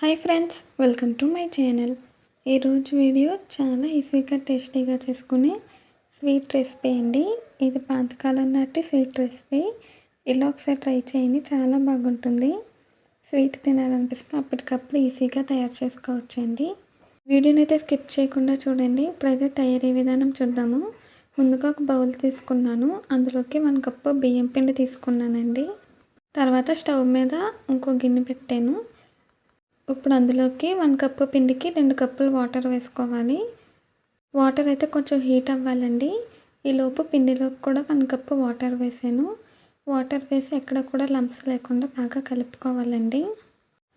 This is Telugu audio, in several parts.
Hi friends welcome to my channel. ఈరోజు వీడియో చాలా ఈజీగా టేస్టీగా చేసుకునే స్వీట్ రెసిపీ అండి. ఇది పాతకాలం నాటి స్వీట్ రెసిపీ. ఇలా ఒకసారి ట్రై చేయండి చాలా బాగుంటుంది. స్వీట్ తినాలనిపిస్తే అప్పటికప్పుడు ఈజీగా తయారు చేసుకోవచ్చండి. వీడియోని అయితే స్కిప్ చేయకుండా చూడండి. ఇప్పుడైతే తయారీ విధానం చూద్దాము. ముందుగా ఒక బౌల్ తీసుకున్నాను. అందులోకి వన్ కప్పు బియ్యం పిండి తీసుకున్నానండి. తర్వాత స్టవ్ మీద ఇంకో గిన్నె పెట్టాను. ఇప్పుడు అందులోకి వన్ కప్పు పిండికి రెండు కప్పులు వాటర్ వేసుకోవాలి. వాటర్ అయితే కొంచెం హీట్ అవ్వాలండి. ఈలోపు పిండిలోకి కూడా వన్ కప్పు వాటర్ వేసాను. వాటర్ వేసి ఎక్కడ కూడా లంప్స్ లేకుండా బాగా కలుపుకోవాలండి.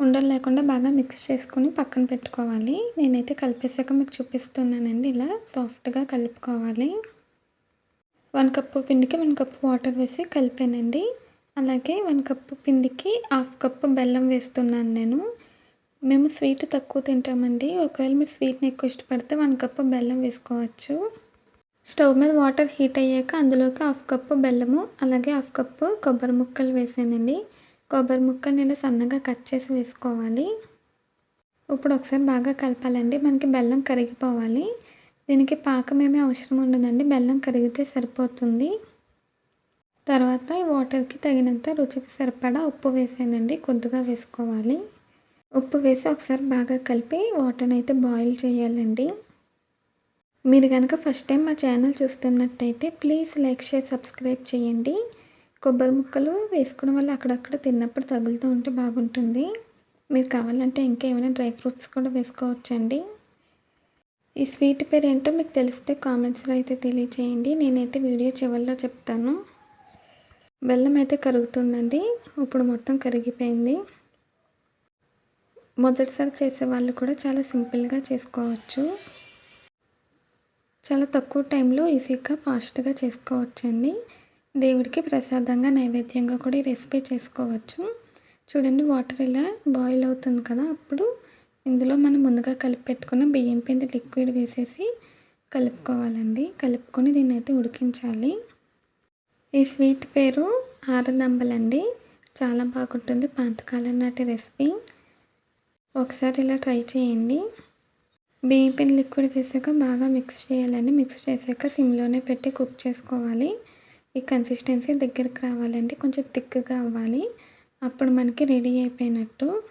ఉండలు లేకుండా బాగా మిక్స్ చేసుకొని పక్కన పెట్టుకోవాలి. నేనైతే కలిపేసాక మీకు చూపిస్తున్నానండి. ఇలా సాఫ్ట్గా కలుపుకోవాలి. వన్ కప్పు పిండికి వన్ కప్పు వాటర్ వేసి కలిపానండి. అలాగే వన్ కప్పు పిండికి హాఫ్ కప్పు బెల్లం వేస్తున్నాను నేను. మేము స్వీట్ తక్కువ తింటామండి. ఒకవేళ మీరు స్వీట్ని ఎక్కువ ఇష్టపడితే వన్ కప్పు బెల్లం వేసుకోవచ్చు. స్టవ్ మీద వాటర్ హీట్ అయ్యాక అందులోకి హాఫ్ కప్పు బెల్లము అలాగే హాఫ్ కప్పు కొబ్బరి ముక్కలు వేసానండి. కొబ్బరి ముక్కలు నేను సన్నగా కట్ చేసి వేసుకోవాలి. ఇప్పుడు ఒకసారి బాగా కలపాలండి. మనకి బెల్లం కరిగిపోవాలి. దీనికి పాకం ఏమీ అవసరం ఉండదండి. బెల్లం కరిగితే సరిపోతుంది. తర్వాత ఈ వాటర్కి తగినంత రుచికి సరిపడా ఉప్పు వేసానండి. కొద్దిగా వేసుకోవాలి. ఉప్పు వేసి ఒకసారి బాగా కలిపి వాటర్ని అయితే బాయిల్ చేయాలండి. మీరు కనుక ఫస్ట్ టైం మా ఛానల్ చూస్తున్నట్టయితే ప్లీజ్ లైక్ షేర్ సబ్స్క్రైబ్ చేయండి. కొబ్బరి ముక్కలు వేసుకోవడం వల్ల అక్కడక్కడ తిన్నప్పుడు తగులుతూ ఉంటే బాగుంటుంది. మీరు కావాలంటే ఇంకా ఏమైనా డ్రై ఫ్రూట్స్ కూడా వేసుకోవచ్చండి. ఈ స్వీట్ పేరు ఏంటో మీకు తెలిస్తే కామెంట్స్లో అయితే తెలియచేయండి. నేనైతే వీడియో చివరిలో చెప్తాను. బెల్లం అయితే కరుగుతుందండి. ఇప్పుడు మొత్తం కరిగిపోయింది. మొదటిసారి చేసే వాళ్ళు కూడా చాలా సింపుల్గా చేసుకోవచ్చు. చాలా తక్కువ టైంలో ఈజీగా ఫాస్ట్గా చేసుకోవచ్చండి. దేవుడికి ప్రసాదంగా నైవేద్యంగా కూడా ఈ రెసిపీ చేసుకోవచ్చు. చూడండి వాటర్ ఇలా బాయిల్ అవుతుంది కదా అప్పుడు. ఇందులో మనం ముందుగా కలిపి పెట్టుకున్న బియ్యం పిండి లిక్విడ్ వేసేసి కలుపుకోవాలండి. కలుపుకొని దీన్ని అయితే ఉడికించాలి. ఈ స్వీట్ పేరు ఆరదంబలండి చాలా బాగుంటుంది పాతకాలం నాటి రెసిపీ. ఒకసారి ఇలా ట్రై చేయండి. బియ్యం లిక్విడ్ వేసాక బాగా మిక్స్ చేయాలండి. మిక్స్ చేసాక సిమ్లోనే పెట్టి కుక్ చేసుకోవాలి. ఈ కన్సిస్టెన్సీ దగ్గరికి రావాలండి. కొంచెం థిక్గా అవ్వాలి. అప్పుడు మనకి రెడీ అయిపోయినట్టు.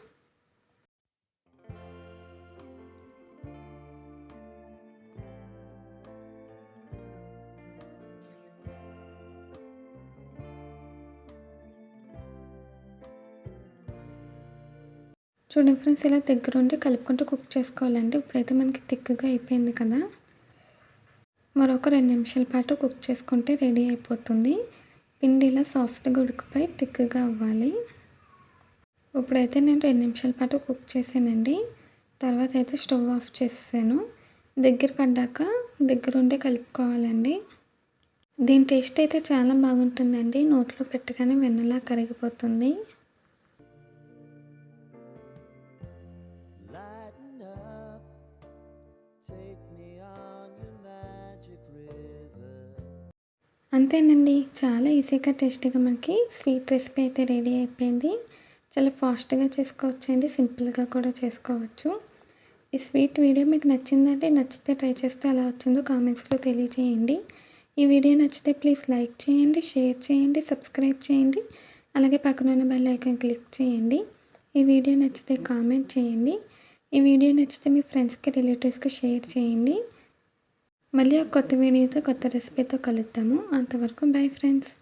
చూడండి ఫ్రెండ్స్ ఇలా దగ్గర ఉండి కలుపుకుంటూ కుక్ చేసుకోవాలండి. ఇప్పుడైతే మనకి థిక్గా అయిపోయింది కదా. మరొక రెండు నిమిషాల పాటు కుక్ చేసుకుంటే రెడీ అయిపోతుంది. పిండి ఇలా సాఫ్ట్గా ఉడికిపోయి థిక్గా అవ్వాలి. ఇప్పుడైతే నేను రెండు నిమిషాల పాటు కుక్ చేశానండి. తర్వాత అయితే స్టవ్ ఆఫ్ చేసాను దగ్గర పడ్డాక దగ్గరుండే కలుపుకోవాలండి. దీని టేస్ట్ అయితే చాలా బాగుంటుందండి. నోట్లో పెట్టగానే వెన్నలా కరిగిపోతుంది. అంతేనండి. చాలా ఈజీగా టేస్టీగా మనకి స్వీట్ రెసిపీ అయితే రెడీ అయిపోయింది. చాలా ఫాస్ట్గా చేసుకోవచ్చు అండి సింపుల్గా కూడా చేసుకోవచ్చు. ఈ స్వీట్ వీడియో మీకు నచ్చిందంటే నచ్చితే ట్రై చేస్తే ఎలా వచ్చిందో కామెంట్స్లో తెలియజేయండి ఈ వీడియో నచ్చితే ప్లీజ్ లైక్ చేయండి షేర్ చేయండి సబ్స్క్రైబ్ చేయండి. అలాగే పక్కనున్న బెల్ ఐకాన్ క్లిక్ చేయండి. ఈ వీడియో నచ్చితే కామెంట్ చేయండి. ఈ వీడియో నచ్చితే మీ ఫ్రెండ్స్కి రిలేటివ్స్కి షేర్ చేయండి. మళ్ళీ ఒక కొత్త వీడియోతో కొత్త రెసిపీతో కలుద్దాము. అంతవరకు బై ఫ్రెండ్స్.